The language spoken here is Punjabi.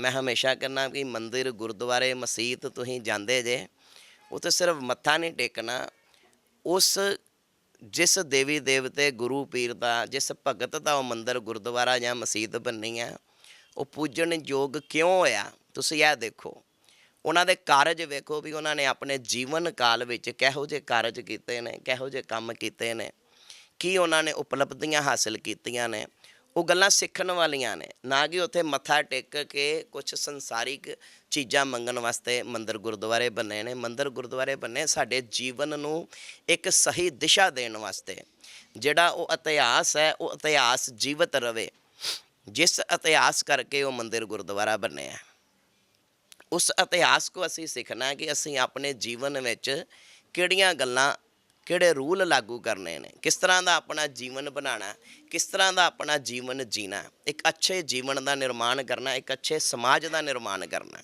ਮੈਂ ਹਮੇਸ਼ਾ ਕਹਿੰਦਾ ਕਿ ਮੰਦਿਰ, ਗੁਰਦੁਆਰੇ, ਮਸਜਿਦ ਤੁਸੀਂ ਜਾਂਦੇ ਜੇ, ਉੱਥੇ ਸਿਰਫ ਮੱਥਾ ਨਹੀਂ ਟੇਕਣਾ। ਉਸ ਜਿਸ ਦੇਵੀ ਦੇਵਤੇ, ਗੁਰੂ ਪੀਰ ਦਾ, ਜਿਸ ਭਗਤ ਦਾ ਉਹ ਮੰਦਿਰ, ਗੁਰਦੁਆਰਾ ਜਾਂ ਮਸਜਿਦ ਬੰਨੀ ਆ, ਉਹ ਪੂਜਣ ਯੋਗ ਕਿਉਂ ਹੋਇਆ? ਤੁਸੀਂ ਇਹ ਦੇਖੋ। ਉਹਨਾਂ ਦੇ ਕਾਰਜ ਵੇਖੋ ਵੀ ਉਹਨਾਂ ਨੇ ਆਪਣੇ ਜੀਵਨ ਕਾਲ ਵਿੱਚ ਕਿਹੋ ਜਿਹੇ ਕਾਰਜ ਕੀਤੇ ਨੇ, ਕਿਹੋ ਜਿਹੇ ਕੰਮ ਕੀਤੇ ਨੇ, ਕੀ ਉਹਨਾਂ ਨੇ ਉਪਲਬਧੀਆਂ ਹਾਸਲ ਕੀਤੀਆਂ ਨੇ। ਉਹ ਗੱਲਾਂ ਸਿੱਖਣ ਵਾਲੀਆਂ ਨੇ। ਨਾ ਕਿ ਉੱਥੇ ਮੱਥਾ ਟੇਕ ਕੇ ਕੁਝ ਸੰਸਾਰਿਕ ਚੀਜ਼ਾਂ ਮੰਗਣ ਵਾਸਤੇ ਮੰਦਰ ਗੁਰਦੁਆਰੇ ਬੰਨੇ ਨੇ। ਮੰਦਰ ਗੁਰਦੁਆਰੇ ਬੰਨੇ ਸਾਡੇ ਜੀਵਨ ਨੂੰ ਇੱਕ ਸਹੀ ਦਿਸ਼ਾ ਦੇਣ ਵਾਸਤੇ। ਜਿਹੜਾ ਉਹ ਇਤਿਹਾਸ ਹੈ, ਉਹ ਇਤਿਹਾਸ ਜੀਵਤ ਰਵੇ। ਜਿਸ ਇਤਿਹਾਸ ਕਰਕੇ ਉਹ ਮੰਦਰ ਗੁਰਦੁਆਰਾ ਬਣਿਆ ਉਸ ਇਤਿਹਾਸ ਕੋ ਅਸੀਂ ਸਿੱਖਣਾ ਕਿ ਅਸੀਂ ਆਪਣੇ ਜੀਵਨ ਵਿੱਚ ਕਿਹੜੀਆਂ ਗੱਲਾਂ ਕਿਹੜੇ ਰੂਲ ਲਾਗੂ ਕਰਨੇ ਨੇ? ਕਿਸ ਤਰ੍ਹਾਂ ਦਾ ਆਪਣਾ ਜੀਵਨ ਬਣਾਉਣਾ ਕਿਸ ਤਰ੍ਹਾਂ ਦਾ ਆਪਣਾ ਜੀਵਨ ਜੀਣਾ ਇੱਕ ਅੱਛੇ ਜੀਵਨ ਦਾ ਨਿਰਮਾਣ ਕਰਨਾ ਇੱਕ ਅੱਛੇ ਸਮਾਜ ਦਾ ਨਿਰਮਾਣ ਕਰਨਾ